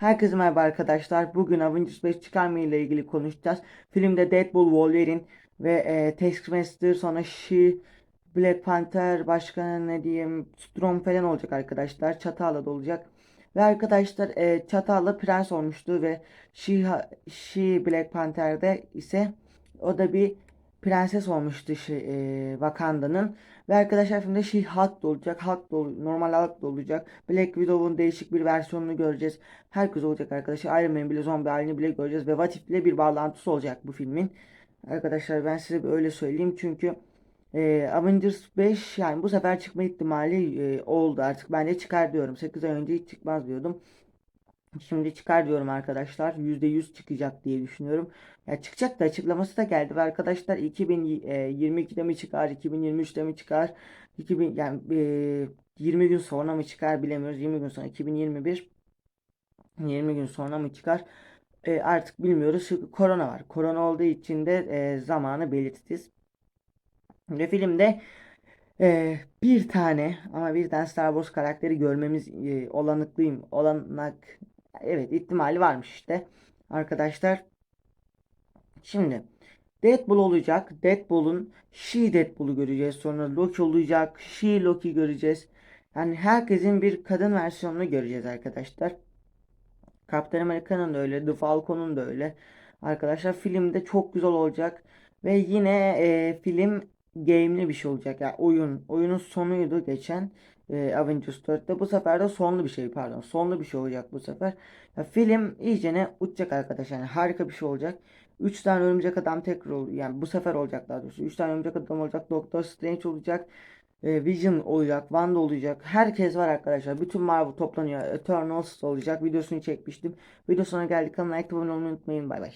Herkese merhaba arkadaşlar. Bugün Avengers 5 çıkarma ile ilgili konuşacağız. Filmde Deadpool, Wolverine ve e, Taskmaster sonra She, Black Panther, başka ne diyeyim, Storm falan olacak arkadaşlar. Çatala da olacak. Ve arkadaşlar e, Çatala prens olmuştu ve She, She Black Panther'de ise o da bir prenses olmuştu şey, e, Wakanda'nın. Ve arkadaşlar filmde She Hulk da olacak. Hulk da normal Hulk da olacak. Black Widow'un değişik bir versiyonunu göreceğiz. Herkes olacak arkadaşlar. Iron Man bile zombi halini bile göreceğiz. Ve What If ile bir bağlantısı olacak bu filmin. Arkadaşlar ben size öyle söyleyeyim. Çünkü e, Avengers 5 yani bu sefer çıkma ihtimali e, oldu artık. Ben de çıkar diyorum. 8 ay önce hiç çıkmaz diyordum. Şimdi çıkar diyorum arkadaşlar. %100 çıkacak diye düşünüyorum. Ya çıkacak da açıklaması da geldi ve arkadaşlar 2022'de mi çıkar, 2023'te mi çıkar, 2000 yani e, 20 gün sonra mı çıkar bilemiyoruz. 20 gün sonra 2021 20 gün sonra mı çıkar? E, artık bilmiyoruz. Çünkü korona var. Korona olduğu için de e, zamanı belirsiz. Ve filmde ee, bir tane ama birden Star Wars karakteri görmemiz e, olanıklıyım. Olanak evet ihtimali varmış işte. Arkadaşlar şimdi Deadpool olacak. Deadpool'un She Deadpool'u göreceğiz. Sonra Loki olacak. She Loki göreceğiz. Yani herkesin bir kadın versiyonunu göreceğiz arkadaşlar. Captain America'nın da öyle, The Falcon'un da öyle. Arkadaşlar filmde çok güzel olacak ve yine e, film game'li bir şey olacak. Yani oyun, oyunun sonuydu geçen e, Avengers 4'te. Bu sefer de sonlu bir şey pardon. Sonlu bir şey olacak bu sefer. Ya, film iyicene uçacak arkadaşlar. Yani harika bir şey olacak. 3 tane örümcek adam tekrar oluyor. Yani bu sefer olacak daha doğrusu. 3 tane örümcek adam olacak. Doctor Strange olacak. E, Vision olacak, Wanda olacak. Herkes var arkadaşlar. Bütün Marvel toplanıyor. Eternals olacak. Videosunu çekmiştim. Video sonuna geldik. Kanala like abone olmayı unutmayın. Bay bay.